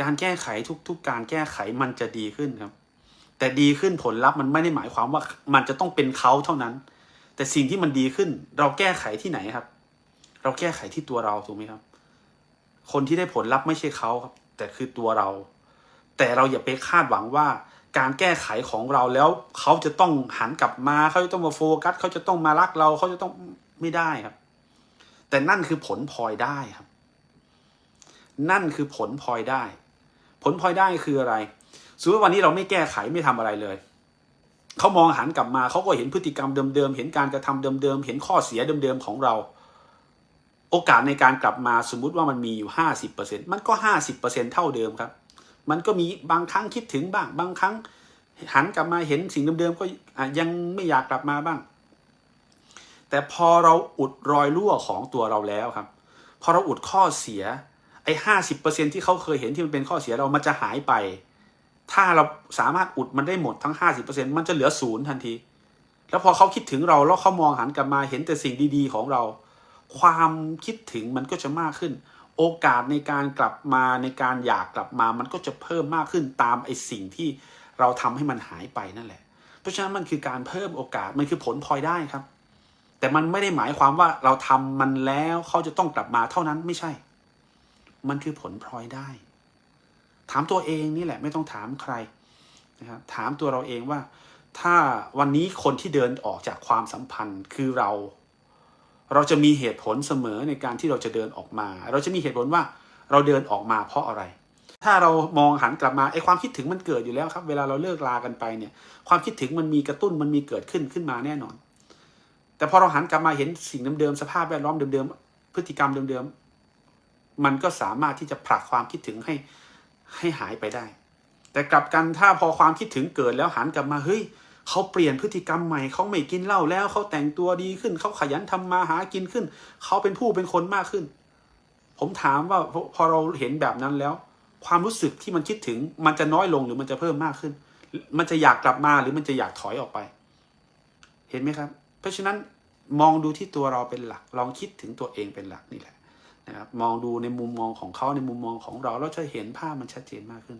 การแก้ไขทุก ๆ การแก้ไขมันจะดีขึ้นครับ แต่ดีขึ้นผลลัพธ์มันไม่ได้หมายความว่ามันจะต้องเป็นเขาเท่านั้น แต่สิ่งที่มันดีขึ้น เราแก้ไขที่ไหนครับ เราแก้ไขที่ตัวเราถูกไหมครับ คนที่ได้ผลลัพธ์ไม่ใช่เขาครับ แต่คือตัวเรา แต่เราอย่าไปคาดหวังว่าการแก้ไขของเราแล้วเขาจะต้องหันกลับมาเขาจะต้องมาโฟกัสเขาจะต้องมารักเราเขาจะต้องไม่ได้ครับ แต่นั่นคือผลพลอยได้ครับ นั่นคือผลพลอยได้ ผลพลอยได้คืออะไรสมมติว่าวันนี้เราไม่แก้ไขไม่ทำอะไรเลยเขามองหันกลับมาเขาก็เห็นพฤติกรรมเดิมๆเห็นการกระทำเดิมๆเห็นข้อเสียเดิมๆของเรา โอกาสในการกลับมาสมมุติว่ามันมีอยู่ห้าสิบเปอร์เซ็นมันก็ห้าสิบเปอร์เซ็นเท่าเดิมครับ มันก็มีบางครั้งคิดถึงบ้าง บางครั้งหันกลับมาเห็นสิ่งเดิมๆก็ยังไม่อยากกลับมาบ้าง แต่พอเราอุดรอยรั่วของตัวเราแล้วครับ พอเราอุดข้อเสีย อ้ห้าสิบเปอร์เซ็นที่เขาเคยเห็นที่มันเป็นข้อเสียเรามันจะหายไป ถ้าเราสามารถอุดมันได้หมดทั้งห้าสิบเปอร์เซ็นมันจะเหลือศูนย์ทันที แล้วพอเขาคิดถึงเราแล้วเขามองหันกลับมาเห็นแต่สิ่งดีๆของเรา ความคิดถึงมันก็จะมากขึ้น โอกาสในการกลับมาในการอยากกลับมามันก็จะเพิ่มมากขึ้นตามไอ้สิ่งที่เราทำให้มันหายไปนั่นแหละ เพราะฉะนั้นมันคือการเพิ่มโอกาสมันคือผลพลอยได้ครับ แต่มันไม่ได้หมายความว่าเราทำมันแล้วเขาจะต้องกลับมาเท่านั้นไม่ใช่ มันคือผลพลอยได้ ถามตัวเองนี่แหละไม่ต้องถามใครนะครับถามตัวเราเองว่า ถ้าวันนี้คนที่เดินออกจากความสัมพันธ์คือเรา เราจะมีเหตุผลเสมอในการที่เราจะเดินออกมา เราจะมีเหตุผลว่าเราเดินออกมาเพราะอะไร ถ้าเรามองหันกลับมาไอ้ความคิดถึงมันเกิดอยู่แล้วครับ เวลาเราเลิกลากันไปเนี่ยความคิดถึงมันมีกระตุ้นมันมีเกิดขึ้นขึ้นมาแน่นอน แต่พอเราหันกลับมาเห็นสิ่งเดิมๆสภาพแวดล้อมเดิมๆพฤติกรรมเดิมๆ มันก็สามารถที่จะผลักความคิดถึงให้ให้หายไปได้ แต่กลับกันถ้าพอความคิดถึงเกิดแล้วหันกลับมาเฮ้ยเขาเปลี่ยนพฤติกรรมใหม่เขาไม่กินเหล้าแล้วเขาแต่งตัวดีขึ้นเขาขยันทำมาหากินขึ้นเขาเป็นผู้เป็นคนมากขึ้น ผมถามว่าพอพอเราเห็นแบบนั้นแล้ว ความรู้สึกที่มันคิดถึง มันจะน้อยลงหรือมันจะเพิ่มมากขึ้น มันจะอยากกลับมาหรือมันจะอยากถอยออกไป เห็นไหมครับ เพราะฉะนั้นมองดูที่ตัวเราเป็นหลัก ลองคิดถึงตัวเองเป็นหลักนี่แหละ นะครับมองดูในมุมมองของเขาในมุมมองของเราเราจะเห็นภาพมันชัดเจนมากขึ้น